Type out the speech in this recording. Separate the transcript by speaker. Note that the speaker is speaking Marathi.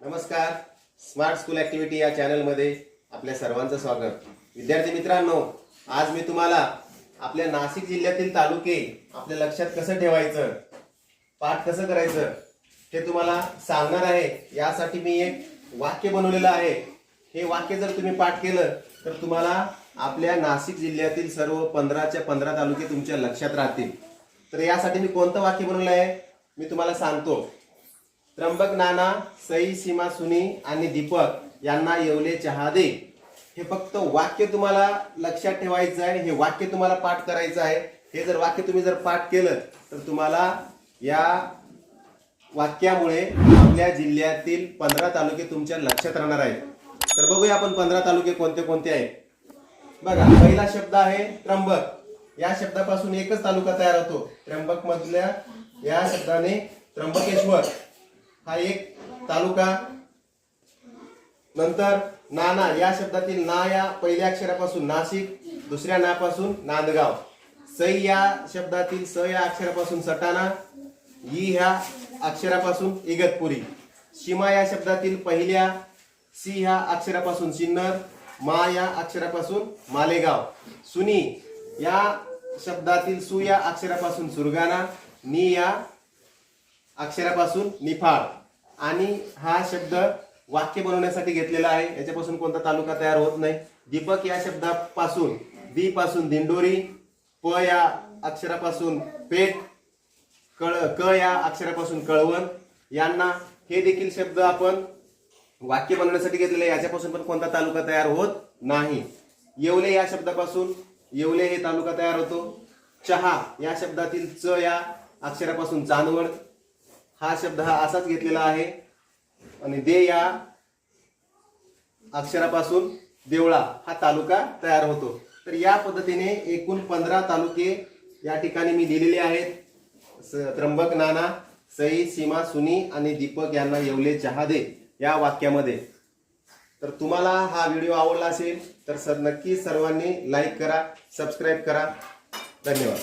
Speaker 1: नमस्कार. स्मार्ट स्कूल ॲक्टिव्हिटी या चॅनलमध्ये आपल्या सर्वांचं स्वागत. विद्यार्थी मित्रांनो आज मी तुम्हाला आपल्या नाशिक जिल्ह्यातील तालुके आपल्या लक्षात कसं ठेवायचं पाठ कसं करायचं हे तुम्हाला सांगणार आहे. यासाठी मी एक वाक्य बनवलेलं आहे. हे वाक्य जर तुम्ही पाठ केलं तर तुम्हाला आपल्या नाशिक जिल्ह्यातील सर्व पंधराच्या पंधरा तालुके तुमच्या लक्षात राहतील. तर यासाठी मी कोणतं वाक्य बनवलं आहे मी तुम्हाला सांगतो. त्र्यंबक नाना सई सीमा सुनी आणि दीपक यांना येवले चहा दे. हे फक्त वाक्य तुम्हाला लक्षात ठेवायचं आहे. हे वाक्य तुम्हाला पाठ करायचं आहे. हे जर वाक्य तुम्ही जर पाठ केलं तर तुम्हाला या वाक्यामुळे आपल्या जिल्ह्यातील पंधरा तालुके तुमच्या लक्षात राहणार आहेत. तर बघूया आपण पंधरा तालुके कोणते कोणते आहेत. बघा पहिला शब्द आहे त्र्यंबक. या शब्दापासून एकच तालुका तयार होतो. त्र्यंबक मधल्या या शब्दाने त्र्यंबकेश्वर. हा एक तालुका. नंतर नाना या शब्दातील ना या पहिल्या अक्षरापासून नाशिक दुसऱ्या नापासून नांदगाव. सई या शब्दातील स या अक्षरापासून सटाणा ई ह्या अक्षरापासून इगतपुरी. सीमा या शब्दातील पहिल्या सी ह्या अक्षरापासून सिन्नर मा या अक्षरापासून मालेगाव. सुनी या शब्दातील सु या अक्षरापासून सुरगाणा नी या अक्षरापासून निफाड. आणि हा शब्द वाक्य बनवण्यासाठी घेतलेला आहे. याच्यापासून कोणता तालुका तयार होत नाही. दीपक या शब्दापासून दी पासून दिंडोरी प या अक्षरापासून पेठ कळ क या अक्षरापासून कळवण. यांना हे देखील शब्द आपण वाक्य बनवण्यासाठी घेतलेले आहे. याच्यापासून पण कोणता तालुका तयार होत नाही. येवले या शब्दापासून येवले हे तालुका तयार होतो. चहा या शब्दातील च या अक्षरापासून चांदवड. हा शब्द हा असाच घेतलेला आहे. आणि दे या अक्षरापासून देवळा हा तालुका तयार होतो. तर या पद्धतीने एकूण पंधरा तालुके या ठिकाणी मी दिलेले आहेत. स- त्र्यंबक नाना सई सीमा सुनी आणि दीपक यांना येवले चहा दे या वाक्यामध्ये. तर तुम्हाला हा व्हिडिओ आवडला असेल तर सर नक्की सर्वांनी लाईक करा सबस्क्राईब करा. धन्यवाद.